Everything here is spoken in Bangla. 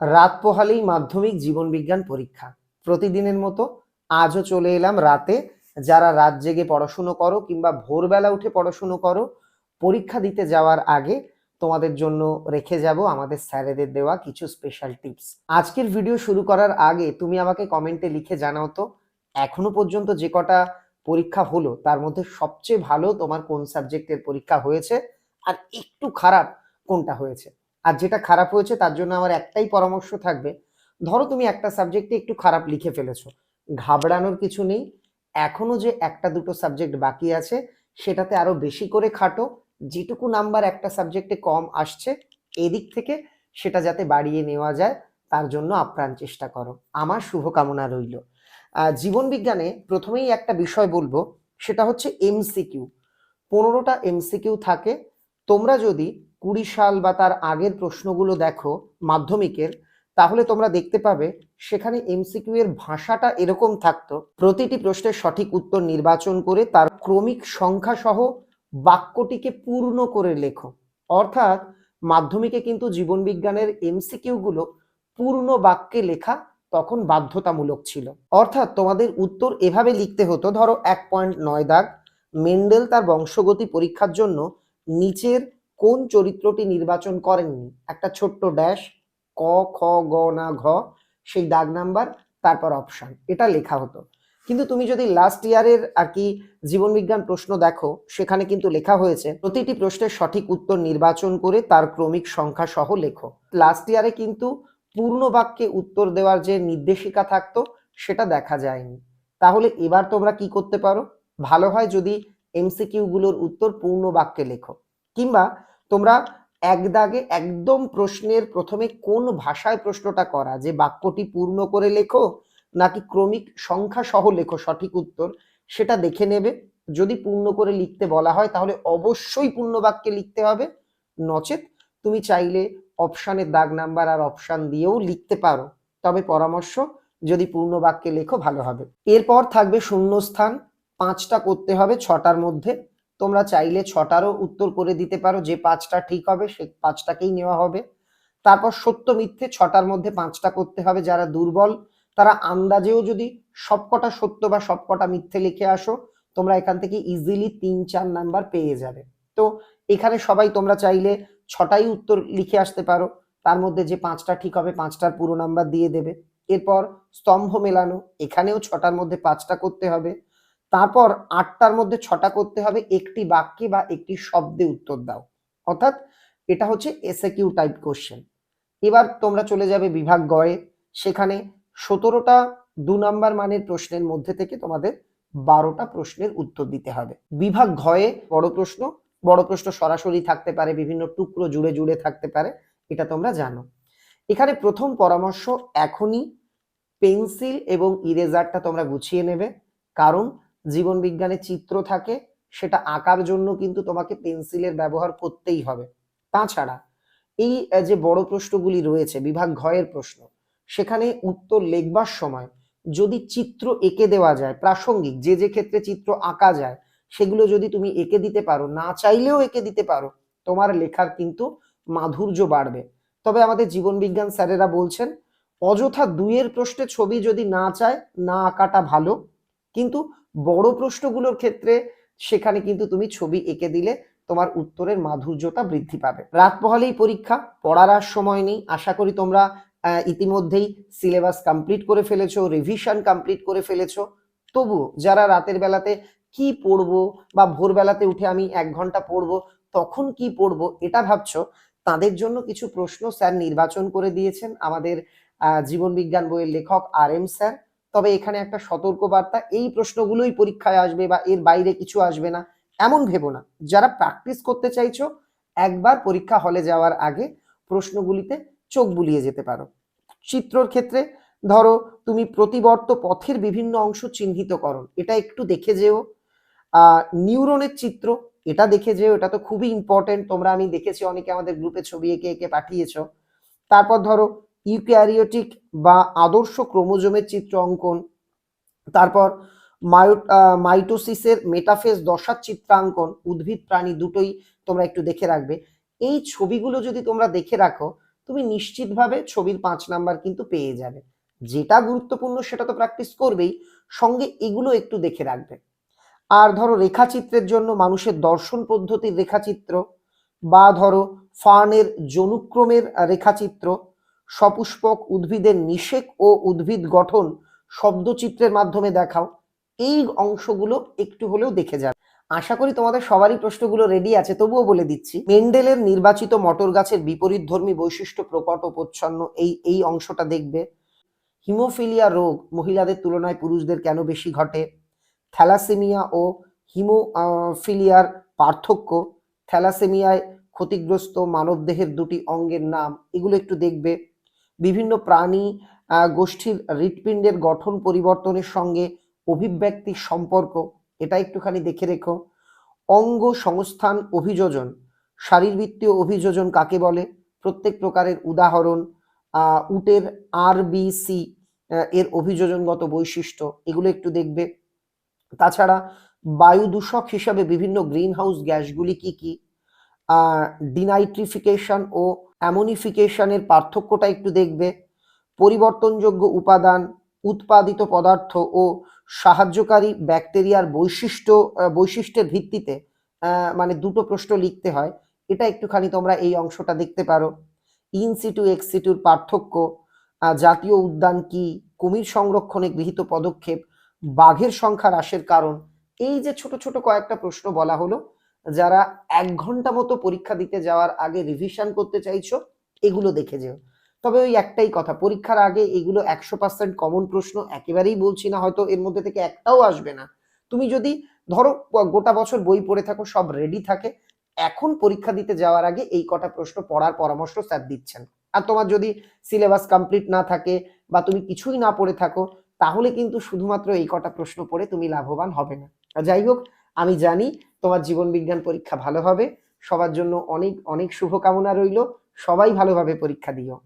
রাত পোহালেই মাধ্যমিক জীবন বিজ্ঞান পরীক্ষা। প্রতিদিনের মতো আজও চলে এলাম রাতে। যারা রাত জেগে পড়াশুনো করো কিংবা ভোরবেলা উঠে পড়াশুনো করো, পরীক্ষা দিতে যাওয়ার আগে তোমাদের জন্য রেখে যাব আমাদের স্যারেদের দেওয়া কিছু স্পেশাল টিপস আজকের ভিডিও শুরু করার আগে তুমি আমাকে কমেন্টে লিখে জানাও তো, এখনও পর্যন্ত যে কটা পরীক্ষা হলো, তার মধ্যে সবচেয়ে ভালো তোমার কোন সাবজেক্টের পরীক্ষা হয়েছে, আর একটু খারাপ কোনটা হয়েছে? আর যেটা খারাপ হয়েছে তার জন্য আমার একটাই পরামর্শ থাকবে, ধরো তুমি একটা সাবজেক্টে একটু খারাপ লিখে ফেলেছো, ঘাবড়ানোর কিছু নেই, এখনও যে একটা দুটো সাবজেক্ট বাকি আছে, সেটাতে আরও বেশি করে খাটো, যেটুকু নাম্বার একটা সাবজেক্টে কম আসছে, এদিক থেকে সেটা যাতে বাড়িয়ে নেওয়া যায়, তার জন্য আপ্রাণ চেষ্টা করো। আমার শুভকামনা রইল। জীবন বিজ্ঞানে প্রথমেই একটা বিষয় বলব, সেটা হচ্ছে এমসিকিউ পনেরোটা এমসিকিউ থাকে, তোমরা যদি কুড়ি সাল বা তার আগের প্রশ্নগুলো দেখো মাধ্যমিকের, তাহলে তোমরা দেখতে পাবে সেখানে এমসিকিউ এর ভাষাটা এরকম থাকতো। প্রতিটি প্রশ্নের সঠিক উত্তর নির্বাচন করে তার ক্রমিক সংখ্যা সহ বাক্যটিকে পূর্ণ করে লেখো। অর্থাৎ মাধ্যমিকে কিন্তু জীবন বিজ্ঞানের এমসিকিউ গুলো পূর্ণ বাক্যে লেখা তখন বাধ্যতামূলক ছিল। অর্থাৎ তোমাদের উত্তর এভাবে লিখতে হতো, ধরো এক পয়েন্ট নয় দাগ, মেন্ডেল তার বংশগতি পরীক্ষার জন্য নিচের কোন চরিত্রটি নির্বাচন করেননি? একটা ছোট্ট ড্যাশ ক, খ, গ, না, ঘ, সেই দাগ নাম্বার, তারপর অপশন এটা লেখা হতো। কিন্তু তুমি যদি লাস্ট ইয়ারের আর কি জীবন বিজ্ঞান প্রশ্ন দেখো, সেখানে কিন্তু লেখা হয়েছে, প্রতিটি প্রশ্নের সঠিক উত্তর নির্বাচন করে তার ক্রমিক সংখ্যা সহ লেখো। লাস্ট ইয়ারে কিন্তু পূর্ণ বাক্যে উত্তর দেওয়ার যে নির্দেশিকা থাকতো, সেটা দেখা যায়নি। তাহলে এবার তোমরা কি করতে পারো? ভালো হয় যদি এমসিকিউ গুলোর উত্তর পূর্ণ বাক্যে লেখো। কিংবা তোমরা এক দাগে একদম প্রশ্নের প্রথমে কোন ভাষায় প্রশ্নটা করা? যে বাক্যটি পূর্ণ করে লেখো নাকি ক্রমিক সংখ্যা সহ লেখো সঠিক উত্তর, সেটা দেখে নেবে। যদি পূর্ণ করে লিখতে বলা হয়, তাহলে অবশ্যই পূর্ণ বাক্যে লিখতে হবে। নচেত তুমি চাইলে অপশানের দাগ নাম্বার আর অপশান দিয়েও লিখতে পারো। তবে পরামর্শ, যদি পূর্ণ বাক্যে লেখো, ভালো হবে। এরপর থাকবে শূন্যস্থান। পাঁচটা করতে হবে ছটার মধ্যে। তোমরা চাইলে ছটারও উত্তর করে দিতে পারো যে পাঁচটা ঠিক হবে, সে পাঁচটাকেই নেওয়া হবে। তারপর সত্য মিথ্যে ছটার মধ্যে পাঁচটা করতে হবে যারা দুর্বল। তারা আন্দাজেও যদি সবকটা সত্য বা সবকটা মিথ্যে লিখে আসো, তোমরা এখান থেকে ইজিলি তিন চার নাম্বার পেয়ে যাবে। তো এখানে সবাই তোমরা চাইলে ছটাই উত্তর লিখে আসতে পারো। তার মধ্যে যে পাঁচটা ঠিক হবে, পাঁচটার পুরো নাম্বার দিয়ে দেবে। এরপর স্তম্ভ মেলানো, এখানেও ছটার মধ্যে পাঁচটা করতে হবে। তারপর আটটার মধ্যে ছটা করতে হবে, একটি বাক্যে বা একটি শব্দে উত্তর দাও। অর্থাৎ এটা হচ্ছে এসএ কিউ টাইপ কোশ্চেন এবার তোমরা চলে যাবে বিভাগ গয়ে সেখানে সতেরোটা দু নাম্বার মানের প্রশ্নের মধ্যে থেকে তোমাদের বারোটা প্রশ্নের উত্তর দিতে হবে। বিভাগ ঘয়ে বড় প্রশ্ন বড় প্রশ্ন সরাসরি থাকতে পারে, বিভিন্ন টুকরো জুড়ে জুড়ে থাকতে পারে, এটা তোমরা জানো। এখানে প্রথম পরামর্শ এখনই পেন্সিল এবং ইরেজারটা তোমরা গুছিয়ে নেবে, কারণ জীবন বিজ্ঞানে চিত্র থাকে, সেটা আঁকার জন্য কিন্তু তোমাকে পেন্সিলের ব্যবহার করতেই হবে। তাছাড়া এই যে বড় প্রশ্নগুলি রয়েছে, বিভাগ ঘয়ের প্রশ্ন, সেখানে উত্তর লেখবার সময় যদি চিত্র এঁকে দেওয়া যায়, প্রাসঙ্গিক যে যে ক্ষেত্রে চিত্র আঁকা যায়, সেগুলো যদি তুমি এঁকে দিতে পারো, না চাইলেও এঁকে দিতে পারো, তোমার লেখার কিন্তু মাধুর্য বাড়বে। তবে আমাদের জীবন বিজ্ঞান স্যারেরা বলছেন, অযথা দুইয়ের প্রশ্নে ছবি যদি না চায়, না আঁকাটা ভালো। কিন্তু বড় প্রশ্নগুলোর ক্ষেত্রে সেখানে কিন্তু তুমি ছবি এঁকে দিলে তোমার উত্তরের মাধুর্যতা বৃদ্ধি পাবে। রাত পহালেই পরীক্ষা, পড়ার আর সময় নেই। আশা করি তোমরা ইতিমধ্যেই সিলেবাস কমপ্লিট করে ফেলেছো রিভিশন কমপ্লিট করে ফেলেছো। তবু যারা রাতের বেলাতে কি পড়ব বা ভোরবেলাতে উঠে আমি এক ঘণ্টা পড়ব, তখন কি পড়ব এটা ভাবছ, তাদের জন্য কিছু প্রশ্ন স্যার নির্বাচন করে দিয়েছেন আমাদের জীবন বিজ্ঞান বইয়ের লেখক আর এম স্যার। তবে এখানে একটা সতর্ক বার্তা এই প্রশ্নগুলোই পরীক্ষায় আসবে বা এর বাইরে কিছু আসবে না, এমন ভেবো না। যারা প্র্যাকটিস করতে চাইছো, একবার পরীক্ষা হলে যাওয়ার আগে প্রশ্নগুলিতে চোখ বুলিয়ে যেতে পারো। চিত্রর ক্ষেত্রে ধরো, তুমি প্রতিবর্ত পথের বিভিন্ন অংশ চিহ্নিত করো, এটা একটু দেখে যেও। নিউরনের চিত্র, এটা দেখে যেও, এটা তো খুবই ইম্পর্টেন্ট তোমরা আমি দেখেছি অনেকে আমাদের গ্রুপে ছবি এঁকে এঁকে পাঠিয়েছো। তারপর ধরো ইউক্যারিওটিক বা আদর্শ ক্রোমোজোমের চিত্র অঙ্কন, তারপর মাইটোসিসের মেটাফেজ দশার চিত্রাঙ্কন উদ্ভিদ প্রাণী দুটোই তোমরা একটু দেখে রাখবে। এই ছবিগুলো যদি তোমরা দেখে রাখো, তুমি নিশ্চিতভাবে ছবির পাঁচ নাম্বার কিন্তু পেয়ে যাবে। যেটা গুরুত্বপূর্ণ সেটা তো প্র্যাকটিস করবেই, সঙ্গে এগুলো একটু দেখে রাখবে। আর ধরো রেখাচিত্রের জন্য মানুষের দর্শন পদ্ধতির রেখাচিত্র, বা ধরো ফার্নের জনুক্রমের রেখাচিত্র সপুষ্পক উদ্ভিদের নিষেক ও উদ্ভিদ গঠন শব্দচিত্রের মাধ্যমে দেখাও। এই অংশগুলো একটু হলেও দেখে যাবে আশা করি তোমাদের সবারই প্রশ্নগুলো রেডি আছে, তবুও বলে দিচ্ছি। মেন্ডেলের নির্বাচিত মটর গাছের বিপরীতধর্মী বৈশিষ্ট্য প্রকট ও প্রচ্ছন্ন, এই এই অংশটা দেখবে। হিমোফিলিয়া রোগ মহিলাদের তুলনায় পুরুষদের কেন বেশি ঘটে? থ্যালাসেমিয়া ও হিমোফিলিয়ার পার্থক্য? থ্যালাসেমিয়ায় ক্ষতিগ্রস্ত মানবদেহের দুটি অঙ্গের নাম, এগুলো একটু দেখবে। বিভিন্ন প্রাণী গোষ্ঠীর হৃৎপিণ্ডের গঠন পরিবর্তনের সঙ্গে অভিব্যক্তির সম্পর্ক, এটা একটুখানি দেখে রেখো। অঙ্গ সংস্থান অভিযোজন, শারীরবৃত্তীয় অভিযোজন কাকে বলে? প্রত্যেক প্রকারের উদাহরণ উটের আরবিসি এর অভিযোজনগত বৈশিষ্ট্য, এগুলো একটু দেখবে। তাছাড়া বায়ু দূষক হিসাবে বিভিন্ন গ্রিন হাউস গ্যাসগুলি কি কি? ডিনাইট্রিফিকেশন ও অ্যামোনিফিকেশনের পার্থক্যটা একটু দেখবে। পরিবর্তনযোগ্য উপাদান, উৎপাদিত পদার্থ ও সাহায্যকারী ব্যাকটেরিয়ার বৈশিষ্ট্য বৈশিষ্ট্যের ভিত্তিতে মানে দুটো প্রশ্ন লিখতে হয়। এটা একটুখানি তোমরা এই অংশটা দেখতে পারো। ইনসিটু এক্সিটুর পার্থক্য জাতীয় উদ্যান কি, কুমির সংরক্ষণে গৃহীত পদক্ষেপ, বাঘের সংখ্যা হ্রাসের কারণ। এই যে ছোট ছোট কয়েকটা প্রশ্ন বলা হলো যারা এক ঘণ্টা মতো পরীক্ষা দিতে যাওয়ার আগে রিভিশন করতে চাইছো, এগুলো দেখে যেও। তবে ওই একটাই কথা, পরীক্ষার আগে এগুলো একশো পার্সেন্ট কমন প্রশ্ন একেবারেই বলছি না, হয়তো এর মধ্যে থেকে একটাও আসবে না। তুমি যদি ধরো, গোটা বছর বই পড়ে থাকো, সব রেডি থাকে, এখন পরীক্ষা দিতে যাওয়ার আগে এই কটা প্রশ্ন পড়ার পরামর্শ স্যার দিচ্ছেন। আর তোমার যদি সিলেবাস কমপ্লিট না থাকে বা তুমি কিছুই না পড়ে থাকো, তাহলে কিন্তু শুধুমাত্র এই কটা প্রশ্ন পড়ে তুমি লাভবান হবে না। যাই হোক আমি জানি তোমার জীবন বিজ্ঞান পরীক্ষা ভালো হবে। সবার জন্য অনেক অনেক শুভকামনা রইল। সবাই ভালোভাবে পরীক্ষা দিও।